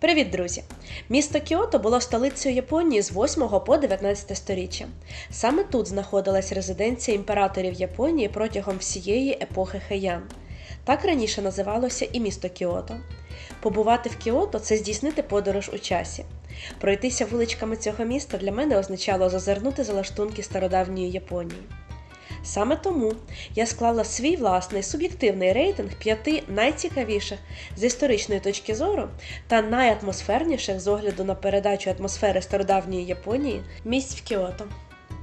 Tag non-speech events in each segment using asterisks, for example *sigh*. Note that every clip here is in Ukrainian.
Привіт, друзі! Місто Кіото було столицею Японії з 8 по 19 сторіччя. Саме тут знаходилась резиденція імператорів Японії протягом всієї епохи Хеян. Так раніше називалося і місто Кіото. Побувати в Кіото це здійснити подорож у часі. Пройтися вуличками цього міста для мене означало зазирнути за лаштунки стародавньої Японії. Саме тому я склала свій власний суб'єктивний рейтинг п'яти найцікавіших з історичної точки зору та найатмосферніших з огляду на передачу атмосфери стародавньої Японії місць в Кіото.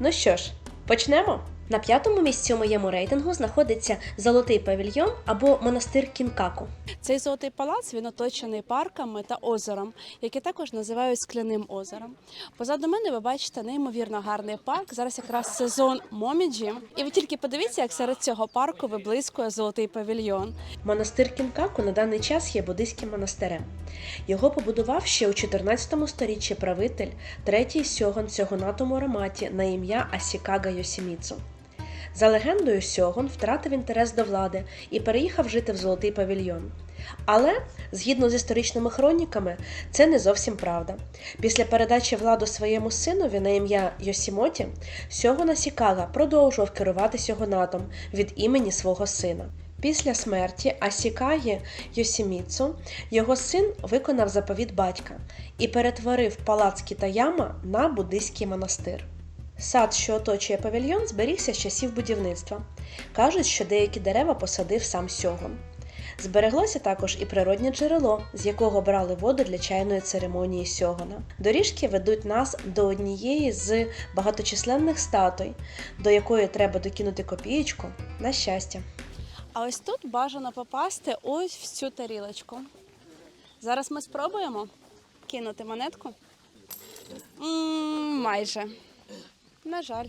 Ну що ж, почнемо? На п'ятому місці у моєму рейтингу знаходиться Золотий павільйон або монастир Кінкаку. Цей золотий палац він оточений парками та озером, які також називають скляним озером. Позаду мене ви бачите неймовірно гарний парк. Зараз якраз сезон моміджі. І ви тільки подивіться, як серед цього парку виблискує золотий павільйон. Монастир Кінкаку на даний час є буддийським монастирем. Його побудував ще у 14 сторіччі правитель третій сьогон Сьогонату Мороматі на ім'я Асікага Йосіміцу. За легендою, Сьогон втратив інтерес до влади і переїхав жити в Золотий павільйон. Але, згідно з історичними хроніками, це не зовсім правда. Після передачі влади своєму синові на ім'я Йосімоті, Сьогон Асікага продовжував керувати Сьогонатом від імені свого сина. Після смерті Асікагі Йосіміцу його син виконав заповіт батька і перетворив палац Кітаяма на буддийський монастир. Сад, що оточує павільйон, зберігся з часів будівництва. Кажуть, що деякі дерева посадив сам Сьогон. Збереглося також і природнє джерело, з якого брали воду для чайної церемонії Сьогона. Доріжки ведуть нас до однієї з багаточисленних статуй, до якої треба докинути копієчку на щастя. А ось тут бажано попасти ось в цю тарілочку. Зараз ми спробуємо кинути монетку. м майже. На жаль.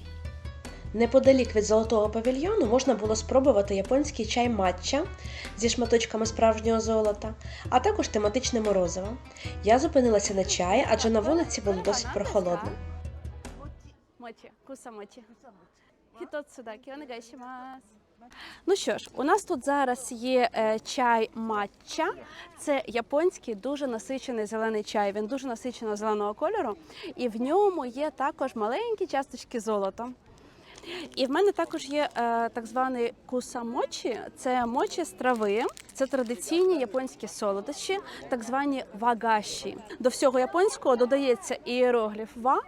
Неподалік від золотого павільйону можна було спробувати японський чай матча зі шматочками справжнього золота, а також тематичне морозиво. Я зупинилася на чаї, адже на вулиці було досить прохолодно. Мочі, кусамочі. Хітоцудакі, онегайшимас. Ну що ж, у нас тут зараз є е, чай матча. Це японський дуже насичений зелений чай. Він дуже насичено зеленого кольору, і в ньому є також маленькі часточки золота. І в мене також є е, так званий кусамочі. Це мочі з трави. Це традиційні японські солодощі, так звані вагаші. До всього японського додається іерогліф ва,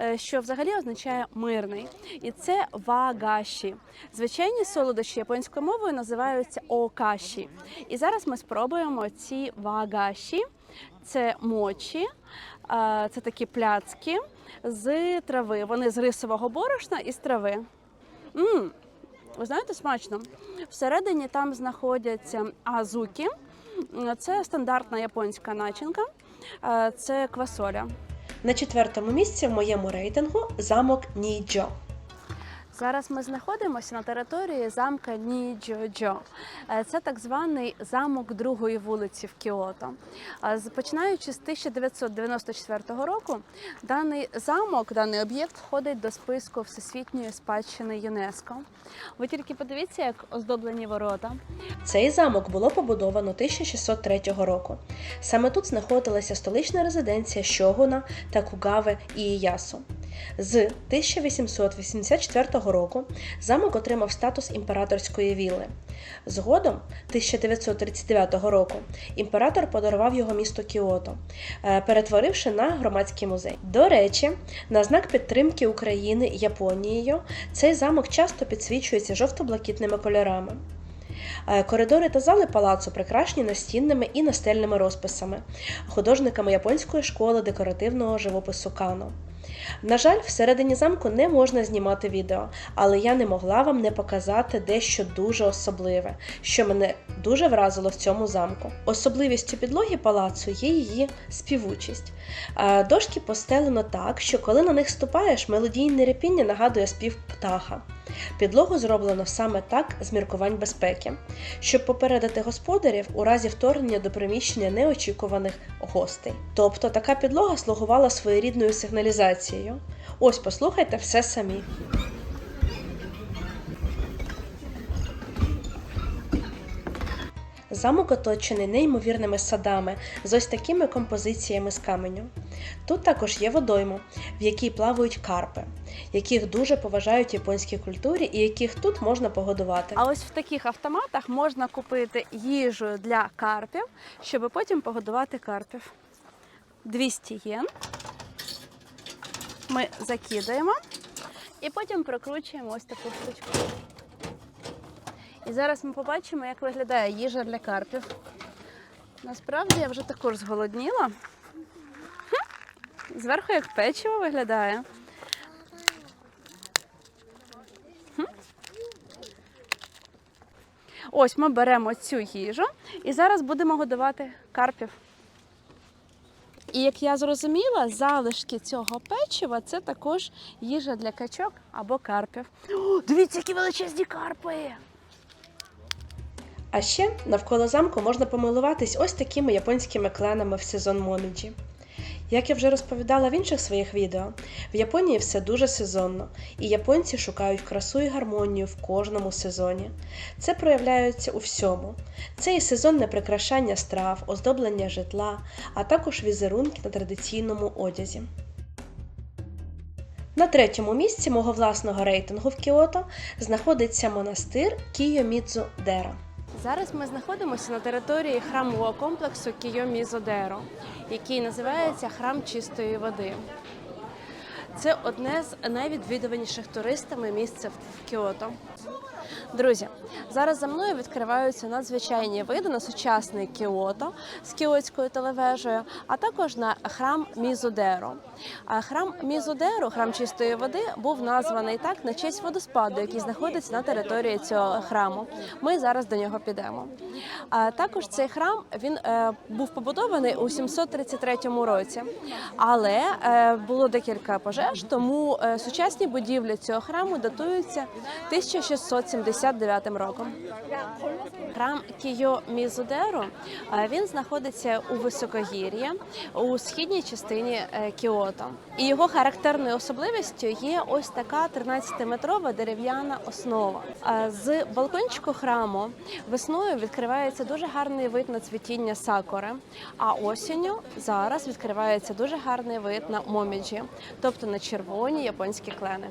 е, що взагалі означає мирний. І це вагаші. Звичайні солодощі японською мовою називаються окаші. І зараз ми спробуємо ці вагаші. Це мочі, це такі пляцки з трави. Вони з рисового борошна і з трави. м ви знаєте, смачно. Всередині там знаходяться азуки. Це стандартна японська начинка, це квасоля. На четвертому місці в моєму рейтингу замок Ніджо. Зараз ми знаходимося на території замка Ніджоджо. Е, Це так званий замок другої вулиці в Кіото. Е, Починаючи з 1994 року, даний замок, даний об'єкт входить до списку Всесвітньої спадщини ЮНЕСКО. Ви тільки подивіться, як оздоблені ворота. Цей замок було побудовано 1603 року. Саме тут знаходилася столична резиденція Щогуна та Кугави Ієясу. З 1884 року замок отримав статус імператорської вілли. Згодом, 1939 року, імператор подарував його місту Кіото, е, перетворивши на громадський музей. До речі, на знак підтримки України Японією цей замок часто підсвічується жовто-блакитними кольорами. Е, Коридори та зали палацу прикрашені настінними і настельними розписами, художниками японської школи декоративного живопису Кано. На жаль, всередині замку не можна знімати відео, але я не могла вам не показати дещо дуже особливе, що мене дуже вразило в цьому замку. Особливістю підлоги палацу є її співучість. Дошки постелено так, що коли на них ступаєш, мелодійне репіння нагадує спів птаха. Підлогу зроблено саме так з міркувань безпеки, щоб попередити господарів у разі вторгнення до приміщення неочікуваних гостей. Тобто така підлога слугувала своєрідною сигналізацією. Ось послухайте все самі. Замок оточений неймовірними садами з ось такими композиціями з каменю. Тут також є водойма, в якій плавають карпи, яких дуже поважають в японській культурі і яких тут можна погодувати. А ось в таких автоматах можна купити їжу для карпів, щоб потім погодувати карпів. 200 єн. Ми закидаємо і потім прокручуємо ось таку штучку. І зараз ми побачимо, як виглядає їжа для карпів. Насправді я вже також зголодніла. Зверху як печиво виглядає. Ось ми беремо цю їжу і зараз будемо годувати карпів. І як я зрозуміла, залишки цього печива це також їжа для качок або карпів. О, дивіться, які величезні карпи! А ще навколо замку можна помилуватись ось такими японськими кленами в сезон моміджі. Як я вже розповідала в інших своїх відео, в Японії все дуже сезонно, і японці шукають красу і гармонію в кожному сезоні. Це проявляється у всьому. Це і сезонне прикрашання страв, оздоблення житла, а також візерунки на традиційному одязі. На третьому місці мого власного рейтингу в Кіото знаходиться монастир Кійомідзу Дера. Зараз ми знаходимося на території храмового комплексу Кійомізодеро, який називається Храм чистої води. Це одне з найвідвідуваніших туристами місце в Кіото. Друзі, зараз за мною відкриваються надзвичайні види на сучасний Кіото з кіотською телевежею, а також на храм Мізудеро. А храм Мізудеро, храм чистої води, був названий так на честь водоспаду, який знаходиться на території цього храму. Ми зараз до нього підемо. А також цей храм він е, був побудований у 733 році, але е, було декілька пожеж, тому е, сучасні будівлі цього храму датуються 1679 роком. Храм Кійо Мізудеру е, він знаходиться у високогір'ї у східній частині е, Кіото. І його характерною особливістю є ось така 13-метрова дерев'яна основа. З балкончику храму весною відкривається дуже гарний вид на цвітіння сакури, а осінню зараз відкривається дуже гарний вид на моміджі, тобто на червоні японські клени.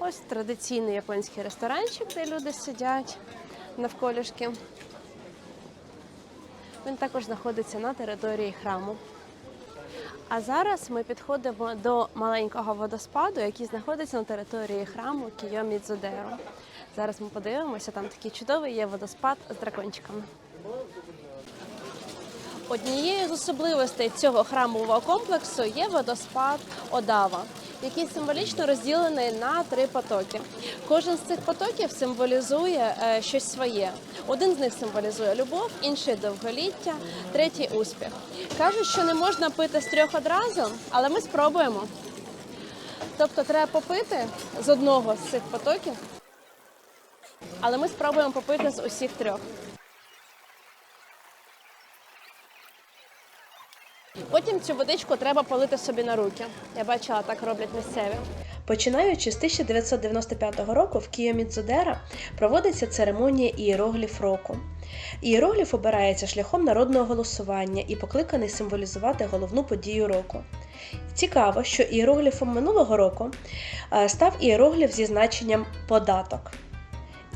Ось традиційний японський ресторанчик, де люди сидять навколішки. Він також знаходиться на території храму. А зараз ми підходимо до маленького водоспаду, який знаходиться на території храму Кійомідзудеро. Зараз ми подивимося, там такий чудовий є водоспад з дракончиками. Однією з особливостей цього храмового комплексу є водоспад Одава, який символічно розділений на три потоки. Кожен з цих потоків символізує е, щось своє. Один з них символізує любов, інший довголіття, третій успіх. Кажуть, що не можна пити з трьох одразу, але ми спробуємо. Тобто треба попити з одного з цих потоків, але ми спробуємо попити з усіх трьох. Потім цю водичку треба полити собі на руки. Я бачила, так роблять місцеві. Починаючи з 1995 року в Кіомідзудера проводиться церемонія ієрогліф року. Ієрогліф обирається шляхом народного голосування і покликаний символізувати головну подію року. Цікаво, що ієрогліфом минулого року е, став ієрогліф зі значенням податок.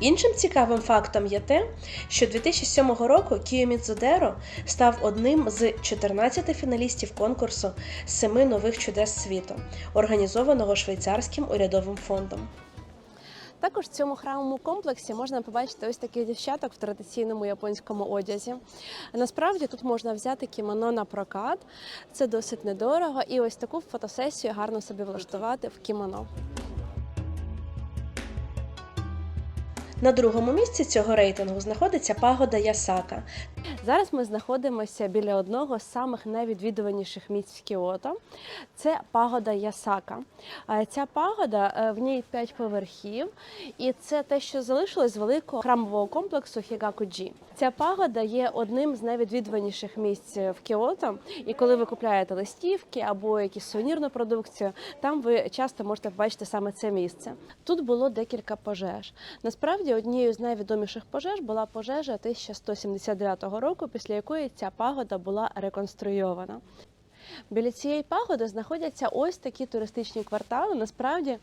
Іншим цікавим фактом є те, що 2007 року Кіомідзудеро став одним з 14 фіналістів конкурсу Семи нових чудес світу, організованого швейцарським урядовим фондом. Також в цьому храмовому комплексі можна побачити ось таких дівчаток в традиційному японському одязі. Насправді тут можна взяти кімоно на прокат, це досить недорого, і ось таку фотосесію гарно собі влаштувати в кімоно. На другому місці цього рейтингу знаходиться пагода Ясака. Зараз ми знаходимося біля одного з самих найвідвідуваніших місць в Кіото. Це пагода Ясака. Е, Ця пагода е, в ній 5 поверхів, і це те, що залишилось з великого храмового комплексу Хігакуджі. Ця пагода є одним з найвідвідуваніших місць в Кіото. І коли ви купляєте листівки або якісь сувенірну продукцію, там ви часто можете побачити саме це місце. Тут було декілька пожеж. Насправді, однією з найвідоміших пожеж була пожежа 1179 року, після якої ця пагода була реконструйована. Біля цієї пагоди знаходяться ось такі туристичні квартали. Насправді,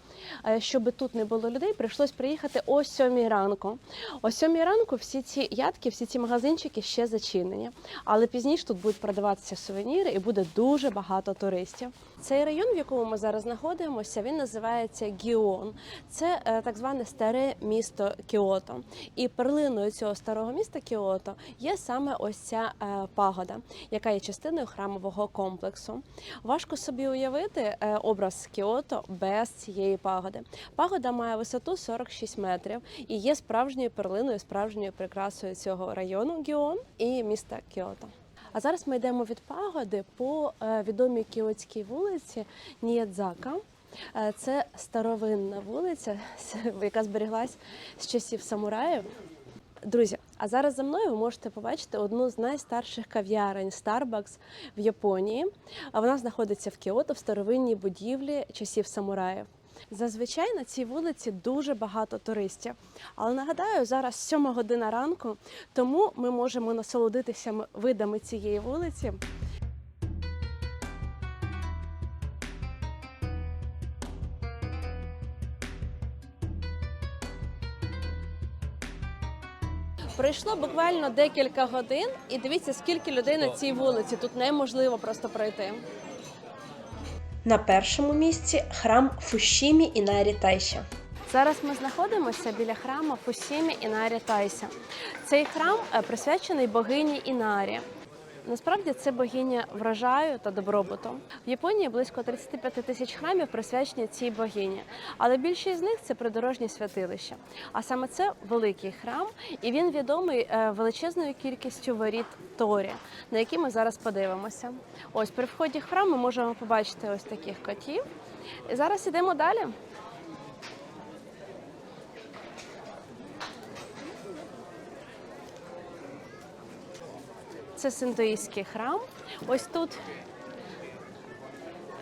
е, щоб тут не було людей, прийшлось приїхати о сьомій ранку. О сьомій ранку всі ці ядки, всі ці магазинчики ще зачинені. Але пізніше тут будуть продаватися сувеніри і буде дуже багато туристів. Цей район, в якому ми зараз знаходимося, він називається Гіон. Це е, так зване старе місто Кіото. І перлиною цього старого міста Кіото є саме ось ця е, пагода, яка є частиною храмового комплексу. Важко собі уявити е, образ Кіото без цієї пагоди. Пагода має висоту 46 метрів і є справжньою перлиною, справжньою прикрасою цього району Гіон і міста Кіото. А зараз ми йдемо від пагоди по е, відомій кіотській вулиці Ніядзака. Е, Це старовинна вулиця, *laughs* яка зберіглась з часів самураїв. Друзі, а зараз за мною ви можете побачити одну з найстарших кав'ярень Starbucks в Японії. Вона знаходиться в Кіото в старовинній будівлі часів самураїв. Зазвичай на цій вулиці дуже багато туристів. Але нагадаю, зараз 7 година ранку, тому ми можемо насолодитися видами цієї вулиці. Пройшло буквально декілька годин, і дивіться, скільки людей на цій вулиці. Тут неможливо просто пройти. На першому місці храм Фушімі Інарі Тайша. Зараз ми знаходимося біля храму Фусімі Інарі Тайся. Цей храм е, присвячений богині Інарі. Насправді це богиня врожаю та добробуту. В Японії близько 35 тисяч храмів присвячені цій богині, але більшість з них це придорожні святилища. А саме це великий храм, і він відомий е, величезною кількістю воріт Торі, на які ми зараз подивимося. Ось при вході в храм ми можемо побачити ось таких котів. І зараз ідемо далі. Це синтоїстський храм. Ось тут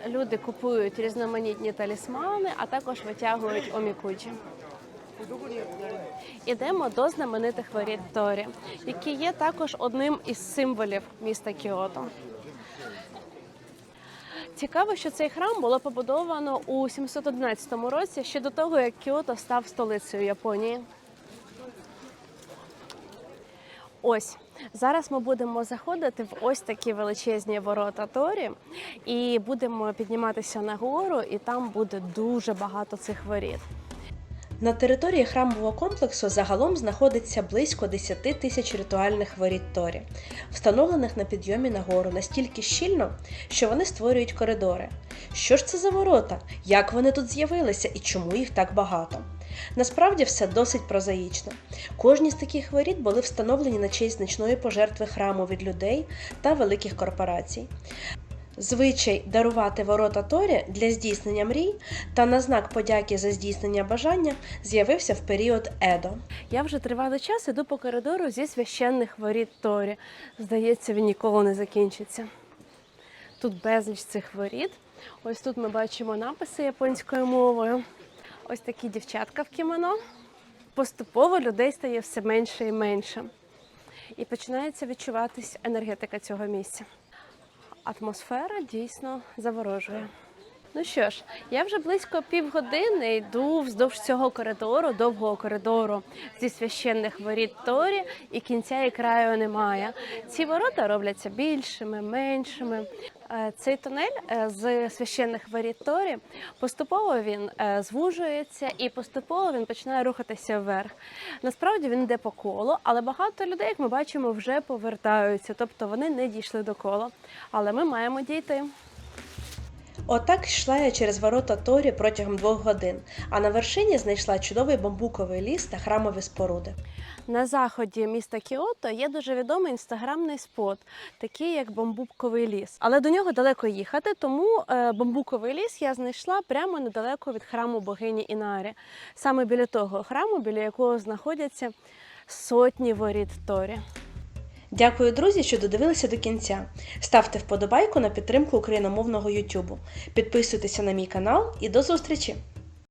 люди купують різноманітні талісмани, а також витягують омікуджі. Ідемо до знаменитих воріт Торі, які є також одним із символів міста Кіото. Цікаво, що цей храм було побудовано у 711 році, ще до того, як Кіото став столицею Японії. Ось зараз ми будемо заходити в ось такі величезні ворота Торі, і будемо підніматися нагору, і там буде дуже багато цих воріт. На території храмового комплексу загалом знаходиться близько 10 тисяч ритуальних воріт Торі, встановлених на підйомі на гору настільки щільно, що вони створюють коридори. Що ж це за ворота? Як вони тут з'явилися і чому їх так багато? Насправді все досить прозаїчно. Кожні з таких воріт були встановлені на честь значної пожертви храму від людей та великих корпорацій. Звичай дарувати ворота Торі для здійснення мрій та на знак подяки за здійснення бажання з'явився в період Едо. Я вже тривалий час іду по коридору зі священних воріт Торі. Здається, він ніколи не закінчиться. Тут безліч цих воріт. Ось тут ми бачимо написи японською мовою. Ось такі дівчатка в кімоно. Поступово людей стає все менше і менше. І починається відчуватись енергетика цього місця. Атмосфера дійсно заворожує. Ну що ж, я вже близько півгодини йду вздовж цього коридору, довгого коридору зі священних воріт Торі, і кінця і краю немає. Ці ворота робляться більшими, меншими. Е, Цей тунель е, з священних воріт поступово він е, звужується і поступово він починає рухатися вверх. Насправді він йде по колу, але багато людей, як ми бачимо, вже повертаються, тобто вони не дійшли до кола. Але ми маємо дійти. Отак йшла я через ворота Торі протягом двох годин, а на вершині знайшла чудовий бамбуковий ліс та храмові споруди. На заході міста Кіото є дуже відомий інстаграмний спот, такий як бамбуковий ліс. Але до нього далеко їхати, тому е, бамбуковий ліс я знайшла прямо недалеко від храму богині Інарі, саме біля того храму, біля якого знаходяться сотні воріт Торі. Дякую, друзі, що додивилися до кінця. Ставте вподобайку на підтримку україномовного Ютубу. Підписуйтеся на мій канал і до зустрічі!